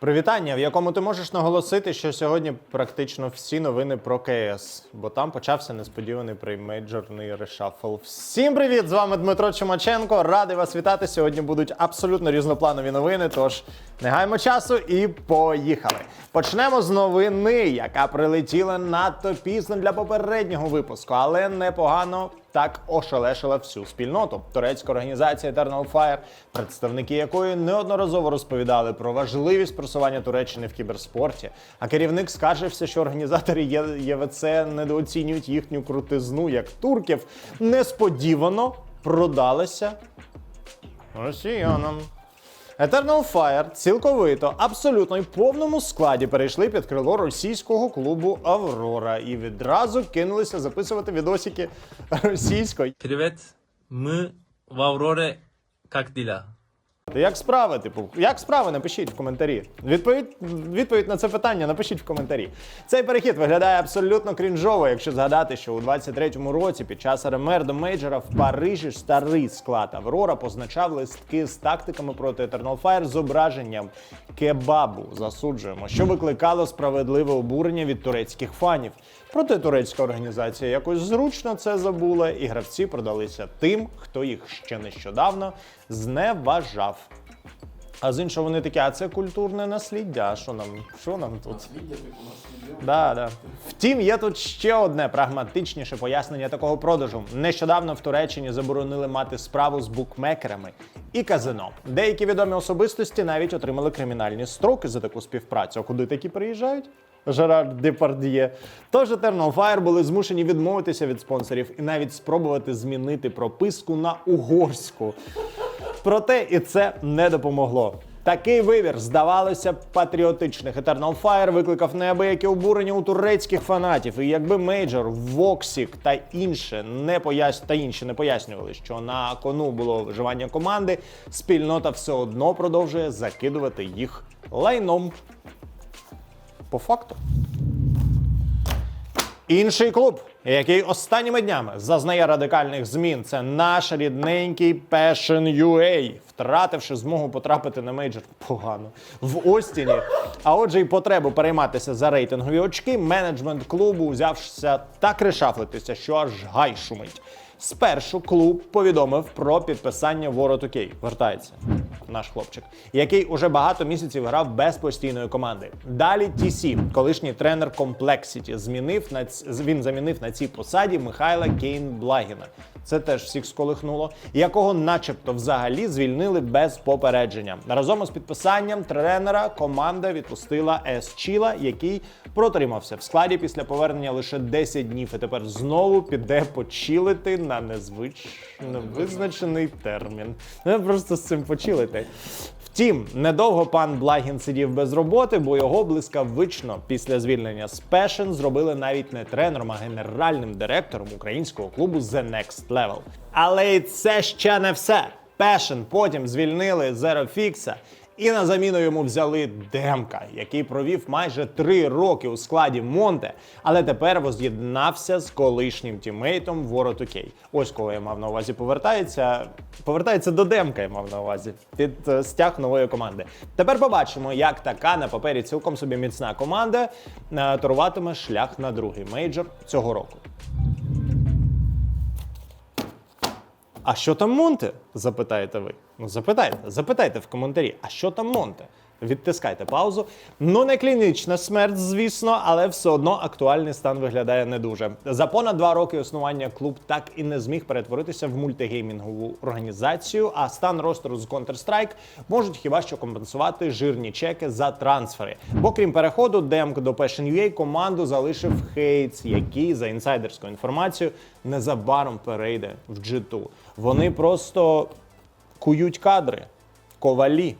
Привітання, в якому ти можеш наголосити, що сьогодні практично всі новини про КС, бо там почався несподіваний преймейджорний решафл. Всім привіт! З вами Дмитро Чумаченко. Радий вас вітати. Сьогодні будуть абсолютно різнопланові новини. Тож не гаймо часу і поїхали. Почнемо з новини, яка прилетіла надто пізно для попереднього випуску, але непогано так ошелешила всю спільноту. Турецька організація Eternal Fire, представники якої неодноразово розповідали про важливість просування Туреччини в кіберспорті. А керівник скаржився, що організатори ЄВЦ недооцінюють їхню крутизну як турків. Несподівано продалися росіянам. Eternal Fire цілковито, абсолютно і повному складі перейшли під крило російського клубу Аврора і відразу кинулися записувати відосики російською. Привет, ми в Авроре як дела? Як справи? Типу, як справи? Напишіть в коментарі. Відповідь, відповідь на це питання напишіть в коментарі. Цей перехід виглядає абсолютно крінжово, якщо згадати, що у 23-му році під час РМР до мейджора в Парижі старий склад Аврора позначав листки з тактиками проти Eternal Fire зображенням кебабу. Засуджуємо, що викликало справедливе обурення від турецьких фанів. Проте турецька організація якось зручно це забула, і гравці продалися тим, хто їх ще нещодавно зневажав. А з іншого вони такі, а це культурне насліддя. А що нам, що нам тут? Да, да. Втім, є тут ще одне прагматичніше пояснення такого продажу. Нещодавно в Туреччині заборонили мати справу з букмекерами і казино. Деякі відомі особистості навіть отримали кримінальні строки за таку співпрацю. А куди такі приїжджають? Жерар Депардіє. Тож Eternal Fire були змушені відмовитися від спонсорів і навіть спробувати змінити прописку на угорську. Проте і це не допомогло. Такий вибір, здавалося, б, патріотичних Eternal Fire викликав неабияке обурення у турецьких фанатів. І якби Мейджор, Воксік та інше не пояс... та інші не пояснювали, що на кону було виживання команди, спільнота все одно продовжує закидувати їх лайном. По факту. Інший клуб, який останніми днями зазнає радикальних змін, це наш рідненький Passion UA, втративши змогу потрапити на мейджор погано в Остіні. А отже, й потребу перейматися за рейтингові очки, менеджмент клубу взявся так решафлитися, що аж гай шумить. Спершу клуб повідомив про підписання Ворот Окей. Вертається наш хлопчик, який уже багато місяців грав без постійної команди. Далі TC, колишній тренер Complexity, змінив на ць- він замінив на цій посаді Михайла Кейн Благіна. Це теж всіх сколихнуло, якого, начебто, взагалі звільнили без попередження. Разом із підписанням тренера команда відпустила Ес Чіла, який протримався в складі після повернення лише 10 днів, і тепер знову піде почилити на незвич... невизначений термін. Не просто з цим почилити. Втім, недовго пан Благін сидів без роботи, бо його блискавично після звільнення з Passion зробили навіть не тренером, а генеральним директором українського клубу The Next Level. Але і це ще не все. Passion потім звільнили Fix, і на заміну йому взяли Демка, який провів майже три роки у складі Монте, але тепер воз'єднався з колишнім тімейтом Ворот Окей. Ось кого я мав на увазі. Повертається, повертається до Демка, я мав на увазі під е, стяг нової команди. Тепер побачимо, як така на папері цілком собі міцна команда е, торуватиме шлях на другий мейджор цього року. А що там Монте? запитаєте ви. Ну запитайте, запитайте в коментарі, а що там Монте? Відтискайте паузу. Ну, не клінічна смерть, звісно, але все одно актуальний стан виглядає не дуже. За понад два роки існування клуб так і не зміг перетворитися в мультигеймінгову організацію, а стан ростеру з Counter-Strike можуть хіба що компенсувати жирні чеки за трансфери. Бо крім переходу, демк до Passion.ua команду залишив Хейтс, який за інсайдерською інформацією незабаром перейде в G2. Вони просто кують кадри, ковалі.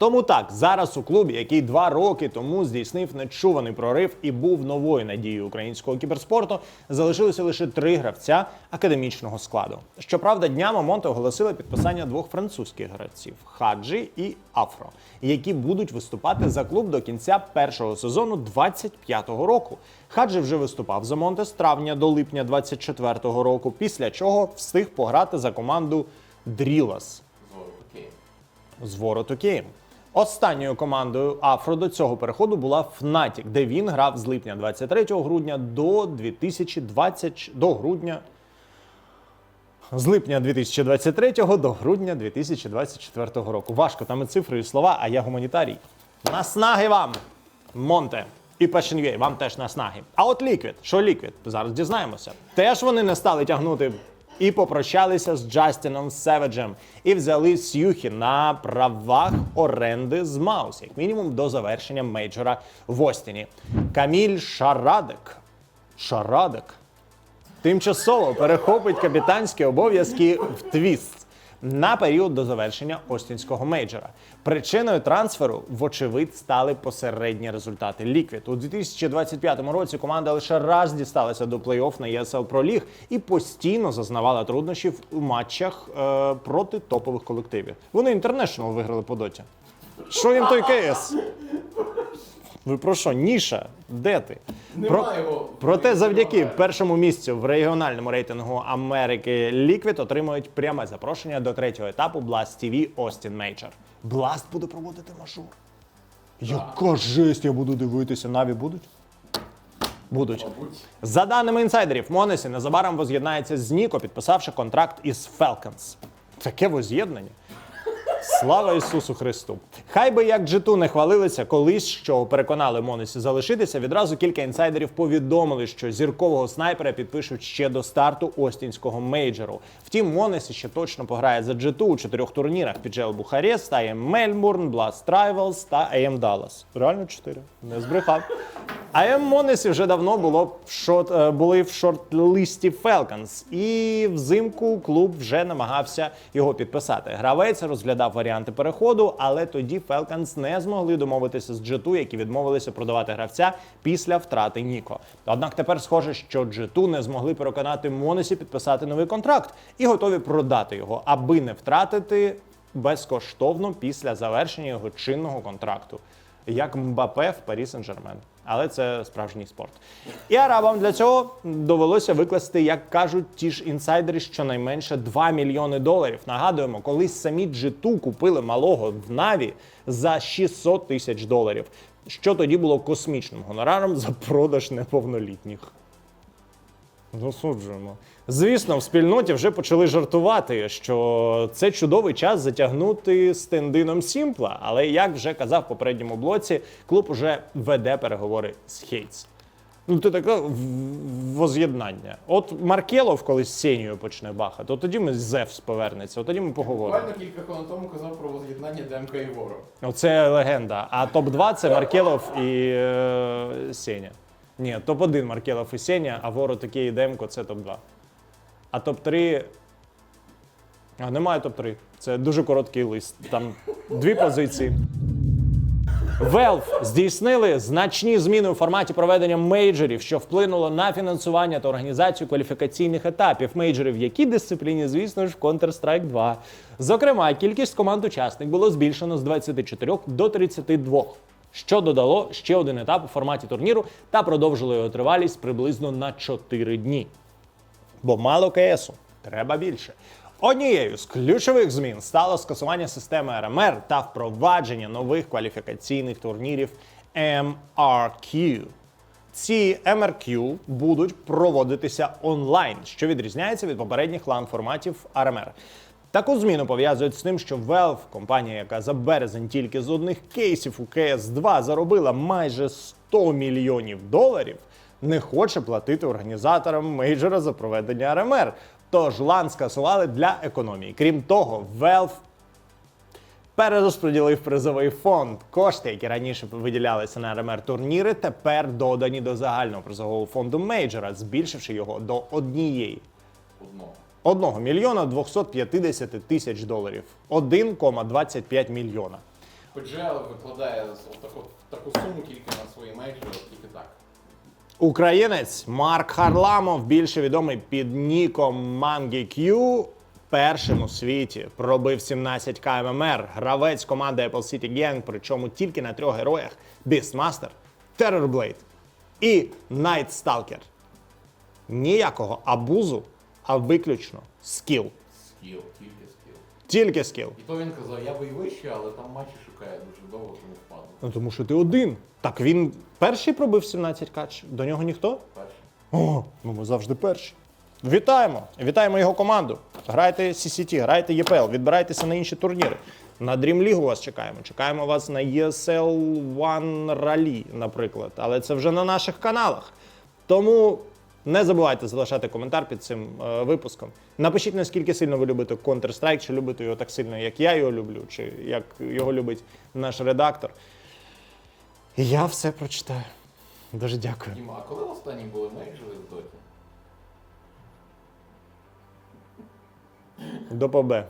Тому так, зараз у клубі, який два роки тому здійснив нечуваний прорив і був новою надією українського кіберспорту, залишилося лише три гравця академічного складу. Щоправда, днями Монте оголосили підписання двох французьких гравців Хаджі і Афро, які будуть виступати за клуб до кінця першого сезону 25-го року. Хаджі вже виступав за Монте з травня до липня 24-го року, після чого встиг пограти за команду Дрілас з Ворот Океєм. Останньою командою Афро до цього переходу була Fnatic, де він грав з липня 23 грудня до 2020 до грудня. З липня 2023 до грудня 2024 року. Важко там і цифри, і слова, а я гуманітарій. Наснаги вам! Монте і Passion.ua, вам теж наснаги. А от Liquid, що Liquid? Зараз дізнаємося. Теж вони не стали тягнути і попрощалися з Джастіном Севеджем і взяли Сюхі на правах оренди з Маус, як мінімум до завершення мейджора в Остіні. Каміль Шарадек. Шарадек тимчасово перехопить капітанські обов'язки в Твіст на період до завершення Остінського мейджора. Причиною трансферу, вочевидь, стали посередні результати Liquid. У 2025 році команда лише раз дісталася до плей-офф на ESL Pro League і постійно зазнавала труднощів у матчах е, проти топових колективів. Вони інтернешнл виграли по доті. Що їм той КС? Ви про що? Ніша? Де ти? Про... Проте завдяки першому місцю в регіональному рейтингу Америки Liquid отримують пряме запрошення до третього етапу Blast TV Austin Major. Blast буде проводити мажор. Яка жесть, я буду дивитися. Наві будуть? Будуть. За даними інсайдерів, Монесі незабаром воз'єднається з Ніко, підписавши контракт із Falcons. Таке воз'єднання. Слава Ісусу Христу! Хай би як G2 не хвалилися колись, що переконали Монесі залишитися. Відразу кілька інсайдерів повідомили, що зіркового снайпера підпишуть ще до старту Остінського мейджору. Втім, Монесі ще точно пограє за G2 у чотирьох турнірах: PGL Бухарест, AM Мельбурн, Blast Rivals та AM Dallas. Реально чотири. Не збрехав. AM Монесі вже давно було в шорт, е, були в шорт-листі Falcons, і взимку клуб вже намагався його підписати. Гравець розглядав варіанти переходу, але тоді Falcons не змогли домовитися з G2, які відмовилися продавати гравця після втрати Ніко. Однак тепер схоже, що G2 не змогли переконати Монесі підписати новий контракт і готові продати його, аби не втратити безкоштовно після завершення його чинного контракту як Мбапе в Парі Сен-Жермен. Але це справжній спорт. І арабам для цього довелося викласти, як кажуть ті ж інсайдери, щонайменше 2 мільйони доларів. Нагадуємо, колись самі G2 купили малого в Наві за 600 тисяч доларів, що тоді було космічним гонораром за продаж неповнолітніх. Засуджуємо. Звісно, в спільноті вже почали жартувати, що це чудовий час затягнути з тендином Сімпла. Але як вже казав в попередньому блоці, клуб уже веде переговори з Хейтс. Ну, це таке воз'єднання. От Маркелов колись з Сенію почне бахати, то тоді ми з Зевс повернеться, от тоді ми поговоримо. Буквально кілька хвилин тому казав про воз'єднання ДМК і Воро. Оце легенда. А топ-2 це Маркелов і е, Сеня. Ні, топ-1 Маркелов і а Воро таке і Демко це топ-2. А топ-3. А немає топ-3. Це дуже короткий лист. Там дві позиції. Valve здійснили значні зміни у форматі проведення мейджорів, що вплинуло на фінансування та організацію кваліфікаційних етапів мейджорів, в якій дисципліні, звісно ж, в Counter-Strike 2. Зокрема, кількість команд учасник було збільшено з 24 до 32, що додало ще один етап у форматі турніру та продовжило його тривалість приблизно на 4 дні. Бо мало КСу, треба більше. Однією з ключових змін стало скасування системи РМР та впровадження нових кваліфікаційних турнірів MRQ. Ці MRQ будуть проводитися онлайн, що відрізняється від попередніх лан форматів RMR. Таку зміну пов'язують з тим, що Valve, компанія, яка за березень тільки з одних кейсів у CS2 заробила майже 100 мільйонів доларів, не хоче платити організаторам мейджора за проведення РМР. Тож лан скасували для економії. Крім того, Valve перерозподілив призовий фонд. Кошти, які раніше виділялися на РМР турніри, тепер додані до загального призового фонду мейджора, збільшивши його до однієї. Одного. 1 мільйона 250 тисяч доларів. 1,25 мільйона. PGL викладає таку, таку суму тільки на свої мейджори, тільки так. Українець Марк Харламов, більше відомий під ніком Mangi Q, першим у світі пробив 17 КММР. Гравець команди Apple City Gang, причому тільки на трьох героях: Beastmaster, Terrorblade і Night Stalker. Ніякого абузу, а виключно скіл. Скіл, тільки скіл. Тільки скіл. І то він казав, я і але там матчі шукав. чекає дуже довго, тому впаду. Ну тому що ти один. Так він перший пробив 17 кач. До нього ніхто? Перший. О, ну ми завжди перші. Вітаємо! Вітаємо його команду. Грайте CCT, грайте EPL, відбирайтеся на інші турніри. На Dream League вас чекаємо. Чекаємо вас на ESL One Rally, наприклад. Але це вже на наших каналах. Тому не забувайте залишати коментар під цим е, випуском. Напишіть, наскільки сильно ви любите Counter-Strike, чи любите його так сильно, як я його люблю, чи як його любить наш редактор. Я все прочитаю. Дуже дякую. Діма, а коли останні були мейджори в доті? До побе.